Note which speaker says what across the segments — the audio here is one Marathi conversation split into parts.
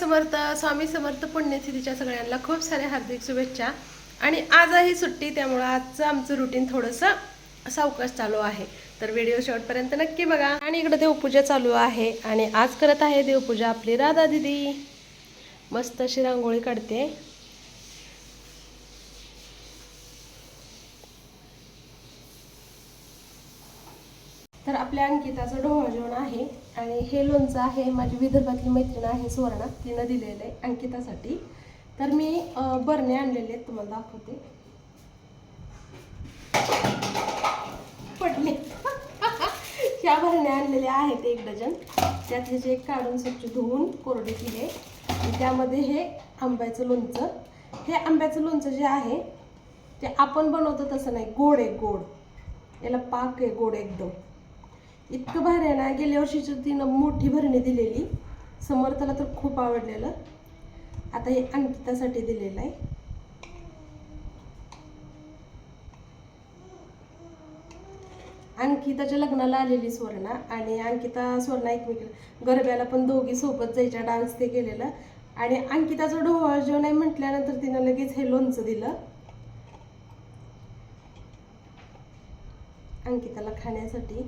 Speaker 1: समर्थ स्वामी समर्थ पुण्यतिथीच्या सगळ्यांना खूप साऱ्या हार्दिक शुभेच्छा. आणि आजही सुट्टी त्यामुळं आजचं आमचं रुटीन थोडंसं सावकाश चालू आहे. तर व्हिडिओ शेवटपर्यंत नक्की बघा. आणि इकडे देवपूजा चालू आहे. आणि आज करत आहे देवपूजा आपली राधा दिदी. मस्त अशी रांगोळी काढते. तर आपल्या अंकिताचं ढोळ जेवण आहे. आणि हे लोणचं आहे माझी विदर्भातली मैत्रीण आहे सुवर्णा तिनं दिलेलं आहे अंकितासाठी. तर मी बरणे आणलेले आहेत तुम्हाला दाखवते. पडले. ह्या भरण्या आणलेल्या आहेत एक डझन. त्यात जे काढून स्वच्छ धुवून कोरडे केले. त्यामध्ये हे आंब्याचं लोणचं. हे आंब्याचं लोणचं जे आहे ते आपण बनवतो तसं नाही गोड आहे गोड. याला पाक आहे गोड एकदम. इतकं भारी आहे ना गेल्या वर्षीची तिनं मोठी भरणी दिलेली. समर्थाला तर खूप आवडलेलं. आता हे अंकितासाठी दिलेलं आहे. अंकिताच्या लग्नाला आलेली स्वर्णा आणि अंकिता स्वर्णा एकमेकीला गरब्याला पण दोघी सोबत जायच्या डान्स ते केलेलं आणि अंकिताचं ढोळ जेवण आहे म्हटल्यानंतर तिनं लगेच हे लोणचं दिलं. अंकिताला खाण्यासाठी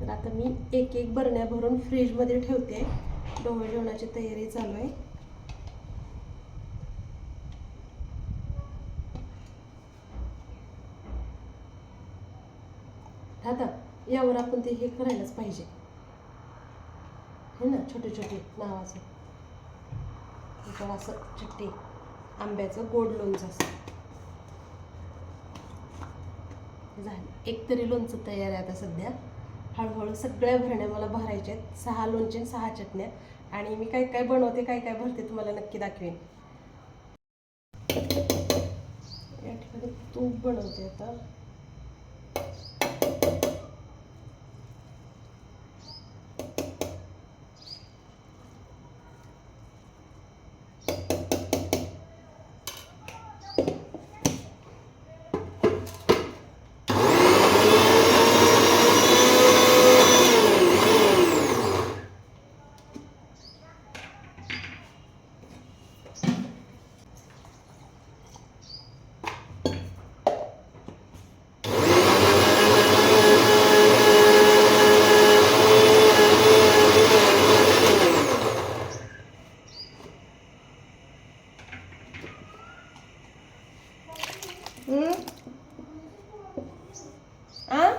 Speaker 1: तर आता मी एक एक बरण्या भरून फ्रीजमध्ये ठेवते. डोळे जेवणाची तयारी चालू आहे. आता यावर आपण ते हे करायलाच पाहिजे. हे ना छोटे छोटे नावाचं. त्याच्यावर असं चट्टी आंब्याचं गोड लोणचं असं झालं. एक तरी लोणचं तयार आहे आता सध्या. हळूहळू सगळ्या भरण्या मला भरायच्या आहेत. सहा लोणचे आणि सहा चटण्या. आणि मी काय काय बनवते काय काय भरते तुम्हाला नक्की दाखवेन. या ठिकाणी तूप बनवते आता हम्म? आ?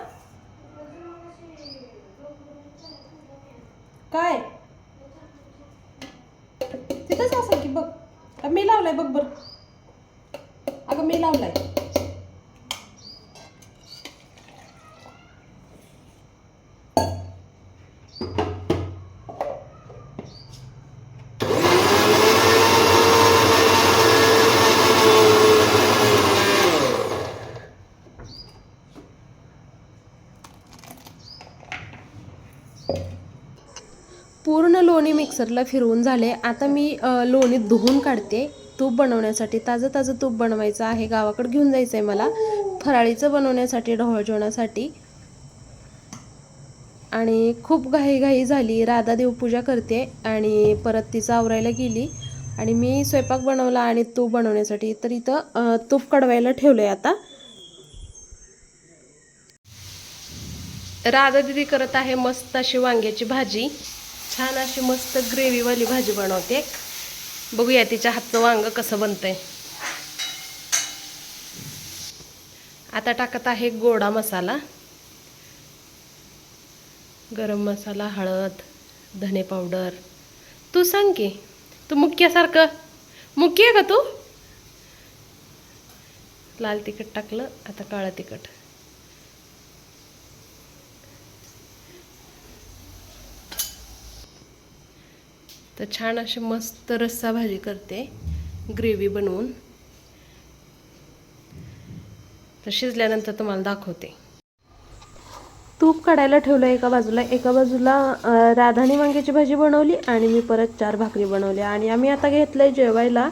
Speaker 1: काय तिथंच असेल की बघ का मी लावलाय बघ बर अगं मी लावलाय पूर्ण लोणी मिक्सरला फिरवून झाले. आता मी लोणी धुवून काढते. तूप बनवण्यासाठी ताजं ताजं तूप बनवायचं आहे. गावाकडे घेऊन जायचं आहे मला. फराळीचं बनवण्यासाठी ढवळ जेवणासाठी आणि खूप घाईघाई झाली. राधा देवपूजा करते आणि परत तिचं आवरायला गेली. आणि मी स्वयंपाक बनवला आणि तूप बनवण्यासाठी. तर इथं तूप कडवायला ठेवलं आहे आता. राधा दिदी करत आहे मस्त अशी वांग्याची भाजी. छान अशी मस्त ग्रेव्हीवाली भाजी बनवते. बघूया तिच्या हातचं वांग कसं बनतंय. आता टाकत आहे गोडा मसाला. गरम मसाला हळद धने पावडर. तू सांग की तू मुक्यासारखं मुकी आहे का तू? लाल तिखट टाकलं आता काळं तिखट. तर छान अशी मस्त रस्सा भाजी करते ग्रेव्ही बनवून. तर शिजल्यानंतर तुम्हाला दाखवते. तूप काढायला ठेवलं एका बाजूला. एका बाजूला राधानी वांग्याची भाजी बनवली आणि मी परत चार भाकरी बनवल्या. आणि आम्ही आता घेतलंय जेवायला.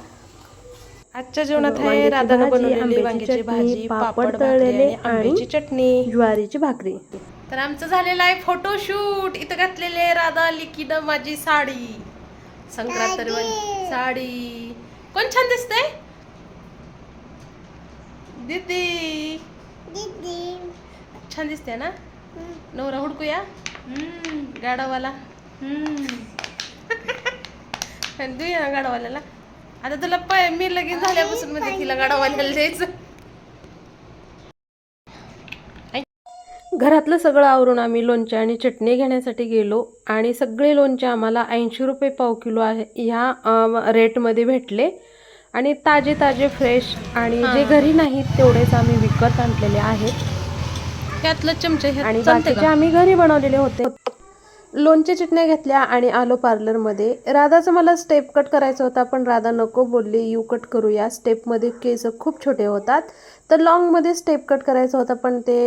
Speaker 1: आजच्या जेवणात आहे राधानं बनवलेली
Speaker 2: आंब्याची
Speaker 1: वांग्याची भाजी
Speaker 2: पापड तळलेले
Speaker 1: आणि चटणी.
Speaker 2: ज्वारीची भाकरी.
Speaker 1: तर आमचं झालेलं आहे फोटोशूट. इथं घातलेली राधा लिकीनं माझी साडी. संक्रांत साडी. कोण छान दिसते दीदी. छान दिसते ना? नवरा हुडकूया. हम्म, गाडावाला देऊया गाडावाल्याला आता तुला पाय मी लगीन झाल्यापासून म्हणजे तिला गाडावाल्याला द्यायचं.
Speaker 2: घरातलं सगळं आवरून आम्ही लोणच्या आणि चटणी घेण्यासाठी गेलो आणि सगळे लोणचे आम्हाला ऐंशी रुपये पाव किलो आहे ह्या रेटमध्ये भेटले. आणि ताजे ताजे फ्रेश आणि जे घरी नाहीत तेवढेच आम्ही विकत आणलेले आहेत.
Speaker 1: ह्यातलं चमचे
Speaker 2: आणि बाकीचे आम्ही घरी बनवलेले होते. लोणचे चटण्या घेतल्या आणि आलो पार्लरमध्ये. राधाचं मला स्टेप कट करायचा होता पण राधा नको बोलली यू कट करूया. स्टेपमध्ये केस खूप छोटे होतात. तर लॉंगमध्ये स्टेप कट करायचा होता पण ते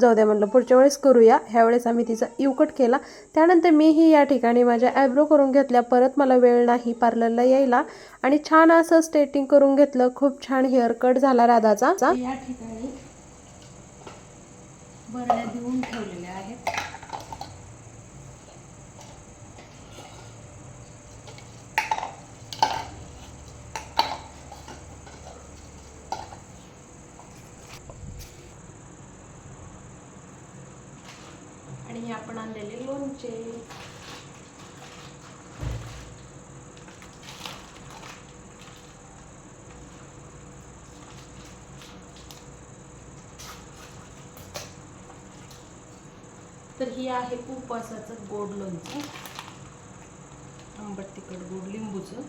Speaker 2: जाऊ द्या म्हटलं पुढच्या वेळेस करूया. ह्यावेळेस आम्ही तिचा यू कट केला. त्यानंतर मीही या ठिकाणी माझ्या ॲब्रो करून घेतल्या. परत मला वेळ नाही पार्लरला यायला. आणि छान असं स्ट्रेटिंग करून घेतलं. खूप छान हेअर कट झाला राधाचा.
Speaker 1: या ठिकाणी बरण्या देऊन ठेवलेल्या आहेत आणि हे आपण आणलेले लोणचे. तर ही आहे उपवासाचं गोड लोणचं. आंबट तिखट गोड लिंबूचं.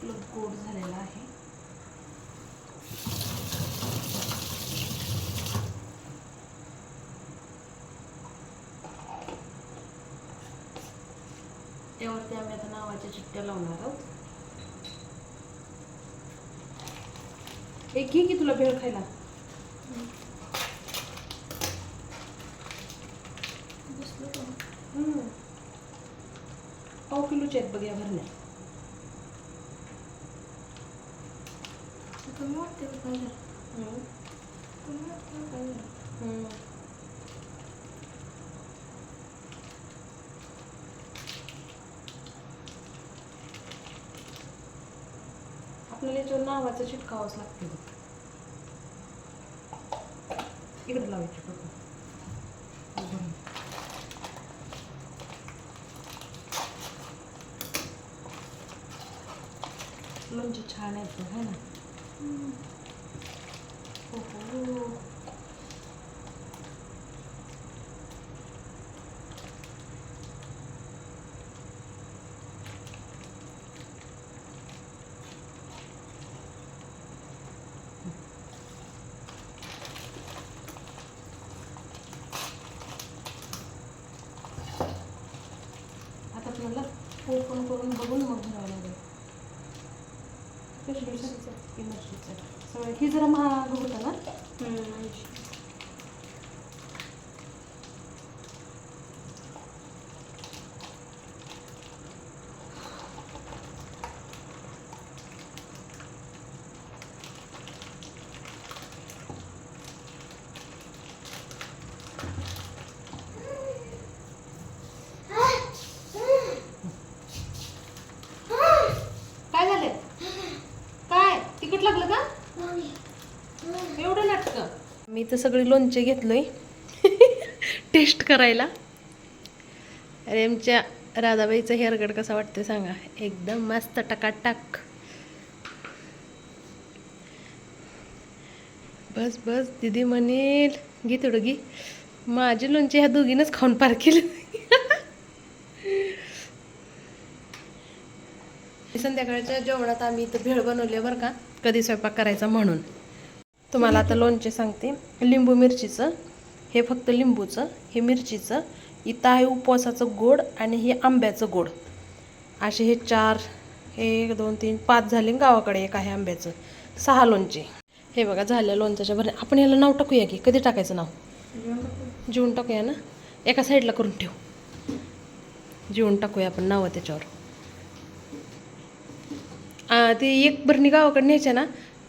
Speaker 1: आपलं गोड झालेला आहे. त्यावरती आम्ही आता नावाच्या चिठ्ठ्या लावणार आहोत. एक घे की तुला भेळ खायला. हम्म. पाव किलोचे आहेत बघ या भरण्या. आपल्याला याच्यावर नावाचं चिटकावंच लागते बघ. इकडे लावायची बघ. लोणचे म्हणजे छान आहेत बघ है ना? ओपन करून बघून मग भरावं लागेल सगळं ही जरा महाग होतं ना? एवढं नाटक. मी तर सगळी लोणचे घेतलोय. टेस्ट करायला. अरे आमच्या राधाबाईचं हेअरकट कसा वाटतं सांगा. एकदम मस्त टकाटक. बस बस दिदी म्हणेल घे थोडं घे. माझे लोणचे ह्या दोघीनंच खाऊन पार केलं. संध्याकाळच्या जेवणात आम्ही इथं भेळ बनवली बरं का. कधी स्वयंपाक करायचा म्हणून. तुम्हाला आता लोणचे सांगते. लिंबू मिरचीचं हे फक्त लिंबूचं हे मिरचीचं इथं आहे उपवासाचं गोड आणि हे आंब्याचं गोड. असे हे चार एक दोन तीन पाच झाले गावाकडे एक आहे आंब्याचं. सहा लोणचे. हे बघा झालं लोणच्याच्या भर आपण याला नाव टाकूया की? कधी टाकायचं नाव? जेवण टाकूया ना? एका साईडला करून ठेवू. जेवण टाकूया आपण नावं त्याच्यावर. ते एक बरणी गावाकडे न्यायच्या ना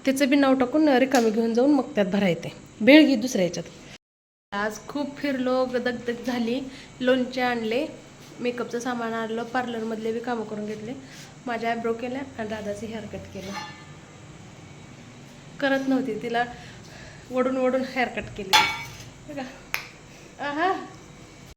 Speaker 1: त्याचं बी नाव टाकून रिकामी घेऊन जाऊन मग त्यात भरायचं. भेळ घे दुसऱ्या ह्याच्यात आज खूप फिरलो दगदग झाली. लोणचे आणले मेकअपचं सामान आणलं पार्लरमधले बी कामं करून घेतले. माझ्या आयब्रो केल्या आणि दादाचं हेअरकट केलं. करत नव्हती तिला वडून वडून हेअरकट केली. का आहा.